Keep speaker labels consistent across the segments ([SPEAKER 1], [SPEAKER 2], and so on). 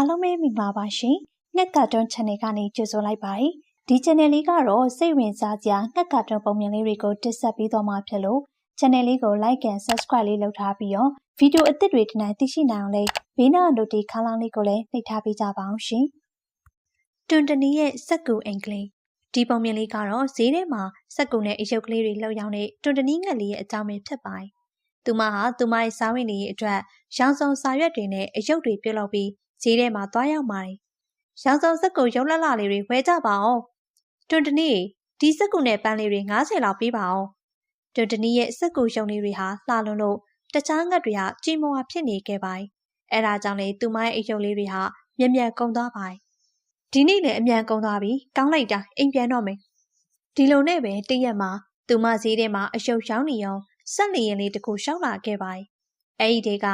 [SPEAKER 1] အားလုံးပဲမိပါပါရှင်။ငှက်ကာတွန်း channel ကနေကြိုဆိုလိုက်ပါတယ်။ဒီ channel လေးကတော့စိတ်ဝင်စားစရာငှက်ကာတွန်းပုံမြင်လေးတွေကိုတင်ဆက်ပေးသွားမှာဖြစ်လို့ channel လေးကို like and subscribe လေးလုပ်ထားပြီးတော့ဗီဒီယိုအသစ်တွေဒီနေ့သိရှိနိုင်အောင်လေးဘေးနား notification ခန်းလေးကိုလည်းနှိပ်ထားပေးကြပါအောင်ရှင်။တွန်တနီရဲ့စက်ကူအင်္ဂလိပ်ဒီပုံမြင်လေးကတော့ဈေးထဲမှာစက်ကူနဲ့အယုတ်ကလေးတွေလှုပ်ရောင်းတဲ့တွန်တနီငှက်လေးရဲ့အကြောင်းပဲဖြစ်ပါတယ်။သူမဟာသူမရဲ့စားဝင်လေးရဲ့အတွက်ရောင်စုံစာရွက်တွေနဲ့အယုတ်တွေပြုတ်လုပ်ပြီး ဈေးထဲမှာသွားရောက်ပါတယ်။ရောင်စုံစက်ကူရုပ်လှလှလေးတွေဝယ်ကြပါအောင်။တွန်တနီဒီစက်ကူနဲ့ပန်းလေးတွေ90လောက်ပေးပါအောင်။တွန်တနီရဲ့စက်ကူရုံလေးတွေဟာလှလွန်းလို့တခြားငတ်တွေကကြည်မောဝဖြစ်နေခဲ့ပါတယ်။အဲဒါကြောင့်လေသူမရဲ့အယုတ်လေးတွေဟာမြက်မြက်ကုန်သွားပါတယ်။ဒီနေ့လည်းအမြန်ကုန်သွားပြီ။ကောင်းလိုက်တာအိမ်ပြန်တော့မယ်။ဒီလိုနဲ့ပဲတရက်မှာသူမဈေးထဲမှာအယုတ်ရောင်းနေအောင်ဆက်နေရင်လေးတခုရှောက်လာခဲ့ပါတယ်။အဲဒီတေက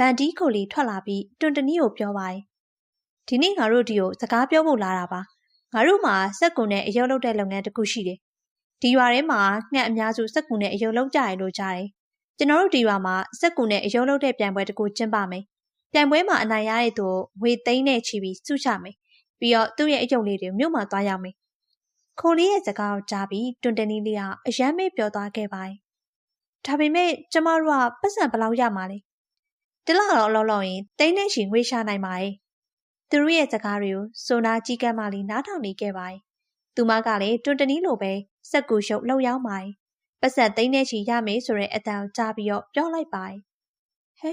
[SPEAKER 1] ဗန်ဒီခိုလီထွက်လာပြီးတွန်တနီကိုပြောပါတယ်။ဒီနေ့ငါတို့ဒီကိုစကားပြောဖို့လာတာပါ။ငါတို့မှာစက်ကူနဲ့အယုတ်လုပ်တဲ့လုပ်ငန်းတစ်ခုရှိတယ်။ဒီရွာထဲမှာငှက်အများစုစက်ကူနဲ့အယုတ်လုပ်ကြရလို့ကြားတယ်။ကျွန်တော်တို့ဒီရွာမှာစက်ကူနဲ့အယုတ်လုပ်တဲ့ပြိုင်ပွဲတစ်ခုကျင်းပမယ်။ပြိုင်ပွဲမှာအနိုင်ရတဲ့သူဝေသိန်းနဲ့ချီပြီးစုချမယ်။ပြီးတော့သူ့ရဲ့အယုတ်လေးတွေမြို့မှာသွားရောက်မယ်။ခိုလီရဲ့စကားကိုကြားပြီးတွန်တနီလေးကအယမ်းမေးပြောသွားခဲ့ပါတယ်။ဒါပေမဲ့ကျမတို့ကပတ်စံဘယ်လောက်ရမှာလဲ တလတော့အလောလောရင်တိန်းနဲ့ရှင်ငွေရှာနိုင်ပါရဲ့သူတို့ရဲ့စကားတွေကိုဆိုနာကြီးကမ်းမလေးနားထောင်နေခဲ့ပါတယ်သူမကလည်းတွန်တနီးလိုပဲစက်ကူရှုပ်လှုပ်ရောက်ပါတယ်ပတ်စံတိန်းနဲ့ချီရမယ်ဆိုတဲ့အတန်ကိုကြားပြီးတော့ပြောလိုက်ပါတယ်ဟဲ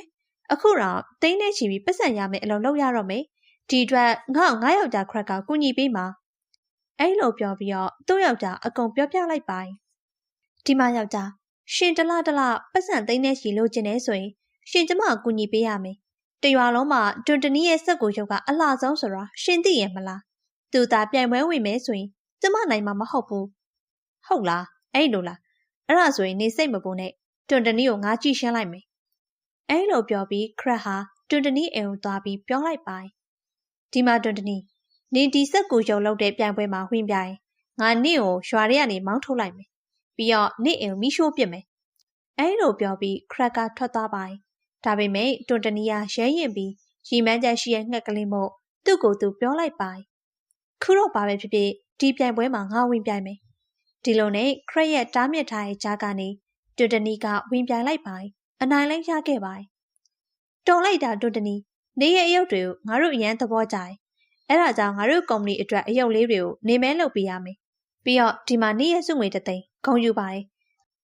[SPEAKER 1] အခုတော့တိန်းနဲ့ချီပြီးပတ်စံရမယ်အလုံးလောက်ရတော့မယ်ဒီအတွက်ငါ့ငါယောက်ျားခရက်ကကူညီပေးမှာအဲ့လိုပြောပြီးတော့သူ့ယောက်ျားအကုန်ပြောပြလိုက်ပါတယ်ဒီမှာယောက်ျားရှင်တလတလပတ်စံသိန်းနဲ့ချီလိုချင်နေဆိုရင် ရှင်ကျမအကူညီပေးရမယ်။တရွာလုံးမှာတွန်တနီရဲ့စက်ကိုရုပ်ကအလှဆုံးဆိုတာရှင်သိရင်မလား။သူသာပြိုင်ပွဲဝင်မယ်ဆိုရင်ကျမနိုင်မှာမဟုတ်ဘူး။ဟုတ်လားအဲ့လိုလားအဲ့ဒါဆိုရင်နေစိတ်မပူနဲ့တွန်တနီကိုငါကြည့်ရှင်းလိုက်မယ်။အဲ့လိုပြောပြီးခရက်ဟာတွန်တနီအိမ်ကိုသွားပြီးပြောလိုက်ပါတယ်။ဒီမှာတွန်တနီနင်ဒီစက်ကိုရုပ်လုပ်တဲ့ပြိုင်ပွဲမှာဝင်ပြိုင်ငါနင့်ကိုရွာထဲကနေမောင်းထုတ်လိုက်မယ်။ပြီးတော့နင့်အိမ်ကိုမိရှိုးပစ်မယ်။အဲ့လိုပြောပြီးခရက်ကထွက်သွားပါတယ် ဒါပေမဲ့တွန်တနီယာရဲရင်ပြီးရီမန်းချက်ရှိရဲ့ငှက်ကလေးမို့သူ့ကိုယ်သူပြောလိုက်ပါခုတော့ဘာပဲဖြစ်ဖြစ်ဒီပြိုင်ပွဲမှာငါဝင်ပြိုင်မယ်ဒီလိုနဲ့ခရက်ရဲ့တားမြစ်ထားတဲ့ကြားကနေတွန်တနီကဝင်ပြိုင်လိုက်ပါအနိုင်လိုက်ရခဲ့ပါတော်လိုက်တာတွန်တနီနေရဲ့အယုတ်တွေကိုငါတို့အရန်သဘောကျတယ်အဲ့ဒါကြောင့်ငါတို့ကုမ္ပဏီအတွက်အယုတ်လေးတွေကိုနေမဲလုပ်ပေးရမယ်ပြီးတော့ဒီမှာနေရဲ့စုငွေတသိန်းဂုံယူပါတယ်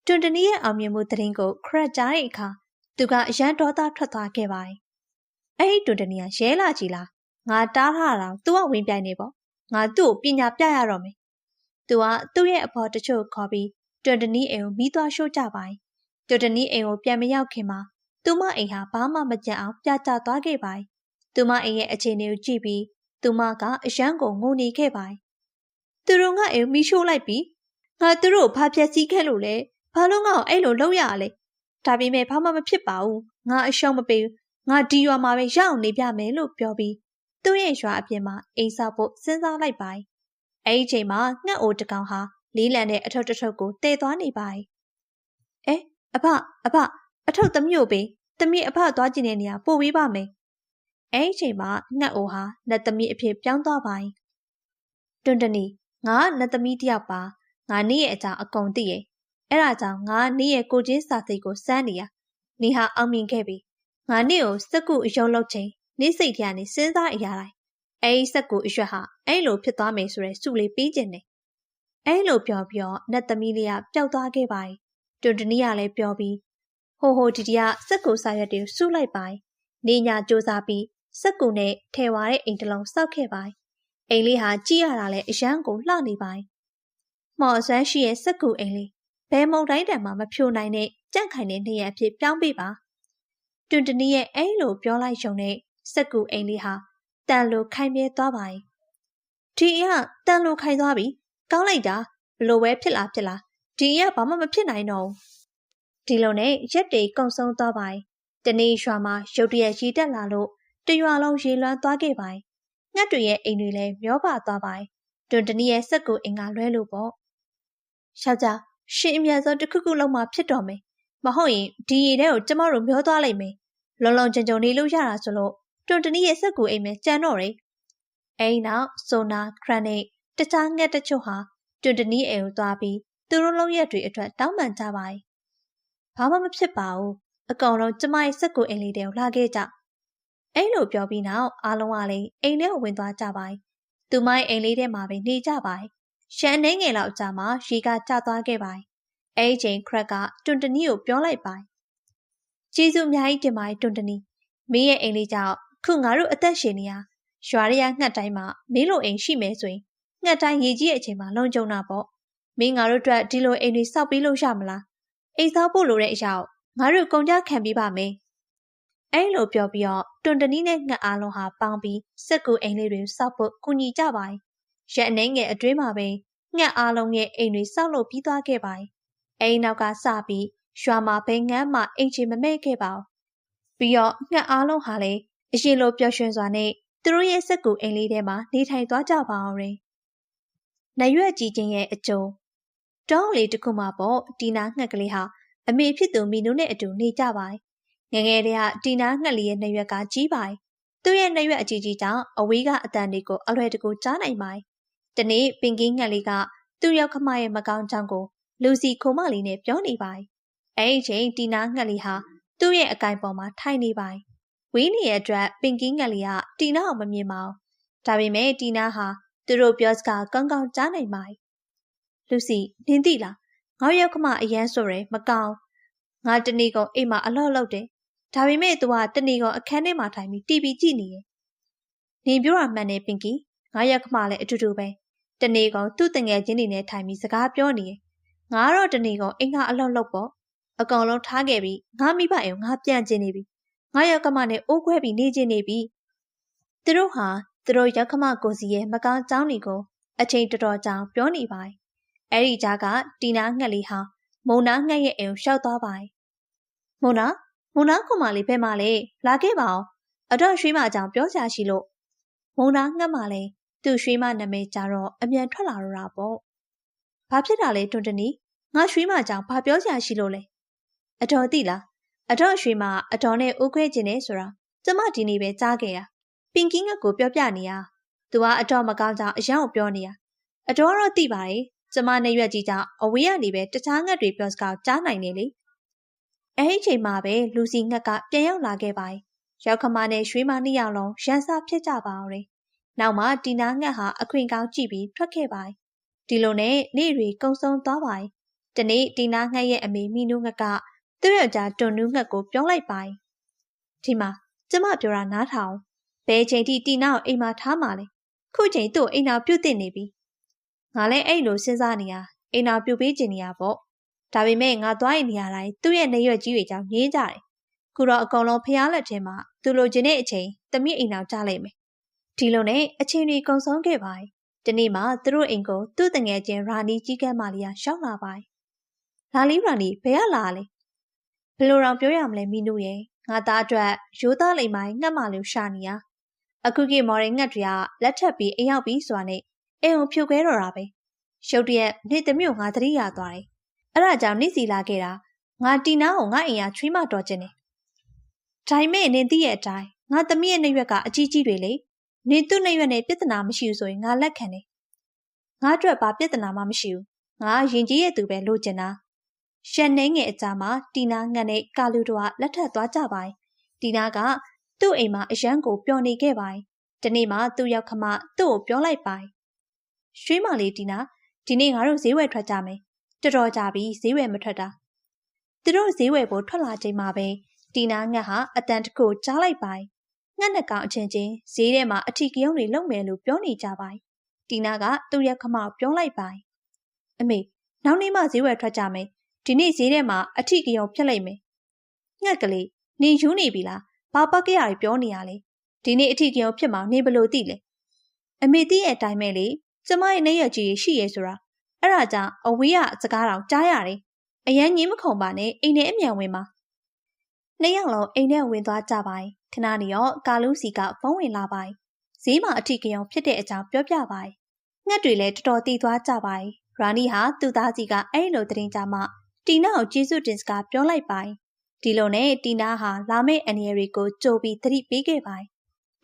[SPEAKER 1] တွန်တနီရဲ့အောင်မြင်မှုသတင်းကိုခရက်ကြားတဲ့အခါ သူကအရန်ဒေါသထွက်သွားခဲ့ပါတယ်။အဲ့ဒီတွန်တနီကရဲလာကြည်လားငါတားထားတာသူကဝင်ပြိုင်နေပေါ့ငါသူ့ကိုပညာပြရတော့မယ်။သူကသူ့ရဲ့အဖေါ်တချို့ခေါ်ပြီးတွန်တနီအိမ်ကိုမိသွားရှို့ကြပါတယ်။တွန်တနီအိမ်ကိုပြန်မရောက်ခင်မှာသူမအိမ်ဟာဘာမှမကြံအောင်ပြကျသွားခဲ့ပါတယ်။သူမအိမ်ရဲ့အခြေအနေကိုကြည့်ပြီးသူမကအရန်ကိုငိုနေခဲ့ပါတယ်။သူတို့ကအိမ်မိရှို့လိုက်ပြီးငါသူတို့ဘာဖြက်စီးခဲ့လို့လဲဘာလို့ငါ့ကိုအဲ့လိုလုပ်ရလဲ ဒါပေမဲ့ဘာမှမဖြစ်ပါဘူးငါအရှုံးမပေးဘူးငါဒီရွာမှာပဲရအောင်နေပြမယ်လို့ပြောပြီးသူ့ရဲ့ရွာအပြင်မှာအိမ်ဆောက်ဖို့စဉ်းစားလိုက်ပါအဲ့ဒီချိန်မှာငှက်အိုတကောင်ဟာလေးလံတဲ့အထုပ်တစ်ထုပ်ကိုတည်သွားနေပါအဲအဖအဖအထုပ်သမီးကိုပေးသမီးအဖသွားကျင်တဲ့နေရာပို့ပေးပါမယ်အဲ့ဒီချိန်မှာငှက်အိုဟာလက်သမီးအဖြစ်ပြောင်းသွားပါတွန်တနီငါလက်သမီးတယောက်ပါငါနေ့ရဲ့အကြောင်းအကုန်သိရဲ့ အဲ့ဒါကြောင့်ငါနေရဲ့ကိုချင်းစာစိတ်ကိုစမ်းနေရနေဟာအောင်မြင်ခဲ့ပြီငါနေကိုစက်ကူအယုံလောက်ချိန်နေစိတ်ထဲကနေစဉ်းစားအရာတိုင်းအဲ့ဒီစက်ကူအရွက်ဟာအဲ့လိုဖြစ်သွားမယ်ဆိုရဲစုလေးပြီးကျင်တယ်အဲ့လိုပြောပြောနတ်သမီးလေးကပျောက်သွားခဲ့ပါတွန်တနီကလည်းပြောပြီးဟိုဟိုဒီဒီကစက်ကူစာရွက်တွေစုလိုက်ပါနေညာစူးစားပြီးစက်ကူနဲ့ထဲဝါတဲ့အိမ်တလုံးစောက်ခဲ့ပါအိမ်လေးဟာကြည့်ရတာလည်းအရန်ကိုလှနေပါမော်ဆွမ်းရှိရဲ့စက်ကူအိမ်လေး ဘယ်မုံတိုင်းတံမှမဖြိုနိုင်တဲ့ကြန့်ခိုင်တဲ့နေရအဖြစ်ပြောင်းပေးပါတွန်တနီရဲ့အဲ့လိုပြောလိုက်ရုံနဲ့စက်ကူအိမ်လေးဟာတန်လိုခိုင်မြဲသွားပါရဲ့ဒီအရတန်လိုခိုင်သွားပြီကောင်းလိုက်တာဘလို့ပဲဖြစ်လာဖြစ်လာဒီအရဘာမှမဖြစ်နိုင်တော့ဘူးဒီလိုနဲ့ရက်တွေကုံဆုံးသွားပါရဲ့တနေ့ရွာမှာရုတ်တရက်ရီတက်လာလို့တရွာလုံးရေလွှမ်းသွားခဲ့ပါရဲ့ငှက်တွေရဲ့အိမ်တွေလည်းမျောပါသွားပါရဲ့တွန်တနီရဲ့စက်ကူအိမ်ကလွဲလို့ပေါ့ယောက်ျား ရှင်အမြန်ဆုံးတစ်ခုခုလုံးမှဖြစ်တော်မယ်။မဟုတ်ရင်ဒီရည်ထဲကိုကျမတို့မျောသွားလိမ့်မယ်။လုံလုံကြုံကြုံနေလို့ရတာဆိုလို့တွန်တနီရဲ့စက်ကူအိမ်မဲကြံတော့တယ်အဲဒီနောက်ဆိုနာခရနိတ်တခြားငှက်တချို့ဟာတွန်တနီအိမ်ကိုသွားပြီးသူတို့လုံးရက်တွေအတွက်တောင်းပန်ကြပါတယ်ဘာမှမဖြစ်ပါဘူးအကောင်လုံးကျမရဲ့စက်ကူအိမ်လေးတွေကိုလာခဲ့ကြအဲ့လိုပြောပြီးနောက်အားလုံးကလည်းအိမ်ထဲကိုဝင်သွားကြပါတယ်သူမရဲ့အိမ်လေးထဲမှာပဲနေကြပါတယ် ရှန်နေငယ်လောက်ကြာမှရီကကျသွားခဲ့ပါတယ်အဲ့ဒီချိန်ခရက်ကတွန်တနီကိုပြောလိုက်ပါတယ်ကျေးဇူးအများကြီးတင်ပါတယ်တွန်တနီမင်းရဲ့အိမ်လေးကြောင့်ခုငါတို့အသက်ရှင်နေရရွာရရငှက်တိုင်းမှာမင်းလိုအိမ်ရှိမယ်ဆိုရင်ငှက်တိုင်းရေကြီးရဲ့အချိန်မှာလုံခြုံတာပေါ့မင်းငါတို့အတွက်ဒီလိုအိမ်တွေစောက်ပြီးလို့ရမလားအိမ်ဆောက်ဖို့လိုတဲ့အရာငါတို့ကုန်ကြခံပြီးပါမယ်အဲ့လိုပြောပြီးတော့တွန်တနီနဲ့ငှက်အားလုံးဟာပေါင်းပြီးစက်ကူအိမ်လေးတွေစောက်ဖို့ကူညီကြပါတယ် ရက်အနေငယ်အတွင်းမှာပဲငှက်အားလုံးရဲ့အိမ်တွေစောက်လို့ပြီးသွားခဲ့ပါတယ်အိမ်နောက်ကစပြီးရွာမှာဘယ်ငန်းမှအိမ်ချင်မမဲ့ခဲ့ပါဘူးပြီးတော့ငှက်အားလုံးဟာလည်းအရင်လိုပျော်ရွှင်စွာနဲ့သူတို့ရဲ့စက်ကူအိမ်လေးထဲမှာနေထိုင်သွားကြပါအောင်တယ်။နရွက်ကြီးချင်းရဲ့အကျုံတောင်းလေးတစ်ခုမှပေါ့တီနာငှက်ကလေးဟာအမေဖြစ်သူမီနုနဲ့အတူနေကြပါတယ်။ငငယ်တည်းကတီနာငှက်လေးရဲ့နှရွက်ကကြီးပါတယ်။သူ့ရဲ့နှရွက်အကြီးကြီးကြောင့်အဝေးကအတန်တွေကိုအလွယ်တကူကြားနိုင်ပါတယ်။ ဒီနေ့ပင်ကင်းငှက်လေးကသူ့ရောက်ခမရဲ့မကောင်းကြောင်းကိုလူစီခိုမလေးနဲ့ပြောနေပါတယ်။အဲဒီချိန်တီနာငှက်လေးဟာသူ့ရဲ့အကင်ပေါ်မှာထိုင်နေပါတယ်ဝင်းနေရဲ့အတွက်ပင်ကင်းငက်လေးကတီနာအောင်မမြင်ပါဘူး။ဒါပေမဲ့တီနာဟာသူတို့ပြောစကားကောင်းကောင်းကြားနိုင်ပါတယ်။လူစီနင်းသိလားငါရောက်ခမအရန်ဆိုရယ်မကောင်းငါတနေ့ကောင်အိမ်မှာအလော့လောက်တယ်။ဒါပေမဲ့ तू ကတနေ့ကောင်အခန်းထဲမှာထိုင်ပြီး TV ကြည့်နေရဲ့။နင်ပြောတာမှန်တယ်ပင်ကီ ငါရောက်ခမလည်းအတူတူပဲ။တနေ့ကောင်သူ့တငယ်ချင်းတွေနဲ့ထိုင်ပြီးစကားပြောနေရဲ့။ငါတော့တနေ့ကောင်အိမ်ကအလော့လောက်ပေါ့။အကောင်လုံးထားခဲ့ပြီးငါမိဘအိမ်ငါပြန်ကျင်နေပြီငါရောက်ကမနဲ့အိုးခွဲပြီးနေကျင်နေပြီသူတို့ဟာသူတို့ရောက်ကမကိုစီရဲ့မကောင်းကြောင်းတွေကိုအချိန်တော်တော်ကြာပြောနေပါတယ်အဲ့ဒီကြားကတီနာငှက်လေးဟာမုံနာငှက်ရဲ့အိမ်ကိုရှောက်သွားပါတယ်မုံနာမုံနာကမလေးဖဲမလေးလာခဲ့ပါအောင်အတော့ရွှေမအကြောင်းပြောချာရှိလို့မုံနာငှက်မလေး သူ့ရွှေမနာမည်ကြတော့အမြန်ထွက်လာတော့တာပေါ့ဘာဖြစ်တာလဲတွန်တနီငါရွှေမအကြောင်းဘာပြောချာရှိလို့လဲအတော်သိလားအတော်ရွှေမအတော်နဲ့အိုးခွဲခြင်းနဲ့ဆိုတာကျမဒီနေ့ပဲကြားခဲ့ရပင်ကင်းငတ်ကိုပြောပြနေရသူကအတော်မကောင်းကြောင်အယောင်ပြောနေရအတော်တော့သိပါတယ်ကျမနဲ့ရွက်ကြီးကြောင့်အဝေးကနေပဲတခြားငတ်တွေပြောစကားကြားနိုင်နေလေအဲဒီချိန်မှာပဲလူစီငတ်ကပြန်ရောက်လာခဲ့ပါတယ်ရောက်ခမနဲ့ရွှေမနှစ်ယောက်လုံးရန်စာဖြစ်ကြပါအောင် နောက်မှတီနာငတ်ဟာအခွင့်ကောင်းကြည့်ပြီးထွက်ခဲ့ပါတယ်ဒီလိုနဲ့နေ့တွေကုံဆုံးသွားပါတယ်တနေ့တီနာငတ်ရဲ့အမေမီနုငတ်ကသူ့ယောက်ျားတွန်နူးငှက်ကိုပြောလိုက်ပါတယ်။ဒီမှာကျမပြောတာနားထောင်ဘယ်ချိန်ထိတီနာကိုအိမ်မှာထားမှာလဲခုချိန်သူ့အိမ်နာပြုတ်တင်နေပြီငါလည်းအဲ့လိုစဉ်းစားနေရအိမ်နာပြုတ်ပေးချင်နေရပေါ့ဒါပေမဲ့ငါသွားရင်နေရာတိုင်းသူ့ရဲ့နေရွက်ကြီးတွေကြောင့်ငင်းကြတယ်ခုတော့အကောင်လုံးဖျားလက်ထဲမှာသူလိုချင်တဲ့အချိန်သမီးအိမ်နာကြားလိုက်မယ် ဒီလိုနဲ့အချိန်တွေကုန်ဆုံးခဲ့ပါတယ်ဒီနေ့မှသူတို့အိမ်ကိုသူ့တငယ်ချင်းရာနီကြီးကဲမာလီယာရှောက်လာပါတယ်လာလီရာနီဘယ်ကလာလဲဘယ်လိုတောင်ပြောရမလဲမီနုရဲ့ငါသားအတွက်ရိုးသားလိမ့်မိုင်းငှက်မလို့ရှာနေရအခုခေတ်မော်ရင်ငှက်တွေကလက်ထပ်ပြီးအိမ်ရောက်ပြီးဆိုတာနဲ့အိမ်ကိုဖြုတ်ခဲတော့တာပဲရုတ်တရက်နေ့သမီးကိုငါသတိရသွားတယ်အဲ့ဒါကြောင့်နေ့စီလာခဲ့တာငါတီနာကိုငါအိမ်ရချွေးမတော်ခြင်းနဲ့ဒါပေမဲ့နင်သိရဲ့အတိုင်းငါသမီးရဲ့နှရွက်ကအကြီးကြီးတွေလေ နင်သူ့နှရွက်နဲ့ပြဿနာမရှိဘူးဆိုရင်ငါလက်ခံတယ်ငါအတွက်ဘာပြဿနာမှမရှိဘူးငါရင်ကြီးရဲ့သူပဲလိုချင်တာရှန်နှင်းငယ်အကြားမှာတီနာငတ်နဲ့ကာလူတို့ကလက်ထပ်သွားကြပါတယ်။တီနာကသူ့အိမ်မှာအရန်ကိုပျော်နေခဲ့ပါတယ်။ဒီနေ့မှသူ့ရောက်ခမသူ့ကိုပြောလိုက်ပါတယ်။ရွှေမလေးတီနာဒီနေ့ငါတို့ဈေးဝယ်ထွက်ကြမယ်။တော်တော်ကြာပြီဈေးဝယ်မထွက်တာ။သူတို့ဈေးဝယ်ဖို့ထွက်လာချိန်မှာပဲတီနာငတ်ဟာအတန်တကူကြားလိုက်ပါ တယ်။ငတ်နှကောင်အချင်းချင်းဈေးထဲမှာအထီကယုံတွေလုံမယ်လို့ပြောနေကြပါတယ်။တီနာကသူ့ရဲ့ခမကိုပြောလိုက်ပါတယ်။အမေနောက်နေ့မှဈေးဝယ်ထွက်ကြမယ်ဒီနေ့ဈေးထဲမှာအထီကယောဖြစ်လိုက်မယ်ငှက်ကလေးနင်ယူနေပြီလားဘာပတ်ကြရပြောနေရလဲဒီနေ့အထီကယောဖြစ်မှာနင်ဘလို့သိလဲအမေသိရဲ့အတိုင်းပဲလေကျမရဲ့နေရကြီးရှိရဲဆိုတာအဲ့ဒါကြောင့်အဝေးကစကားတော်ကြားရတယ်အရန်ငင်းမခုံပါနဲ့အိမ်ထဲအမြန်ဝင်ပါ နှစ်ယောက်လုံးအိမ်ထဲဝင်သွားကြပါ යි ခဏနေရောကာလူစီကဖုန်းဝင်လာပါ යි ဈေးမှာအထီကယောဖြစ်တဲ့အကြောင်းပြောပြပါ යි ငှက်တွေလည်းတော်တော်တည်သွားကြပါ යි ရာနီဟာသူ့သားစီကအဲ့လိုတရင်ကြမှတီနာကိုကျေးဇူးတင်စကားပြောလိုက်ပါဒီလိုနဲ့တီနာဟာလာမယ့်အနေရီကိုကြိုပြီးသတိပေးခဲ့ပါ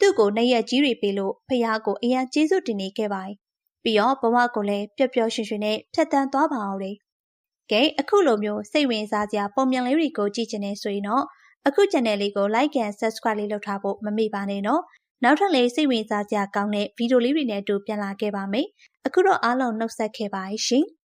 [SPEAKER 1] သူ့ကိုနှစ်ရက်ကြီးတွေပေးလို့ဖះကိုအရန်ကျေးဇူးတင်နေခဲ့ပါတယ်။ပြီးတော့ဘဝကိုလည်းပျော်ပျော်ရွှင်ရွှင်နဲ့ဖြတ်တန်းသွားပါအောင်လေ။ကဲအခုလိုမျိုးစိတ်ဝင်စားစရာပုံမြန်လေးတွေကိုကြည့်ချင်နေဆိုရင်တော့ အခု channel လေးကို like and subscribe လေးလုပ်ထားဖို့မမေ့ပါနဲ့နော်။နောက်ထပ်လေးစိတ်ဝင်စားစရာကောင်းတဲ့ဗီဒီယိုလေးတွေနဲ့အတူပြန်လာခဲ့ပါမယ်။အခုတော့အားလုံးနှုတ်ဆက်ခဲ့ပါရှင်။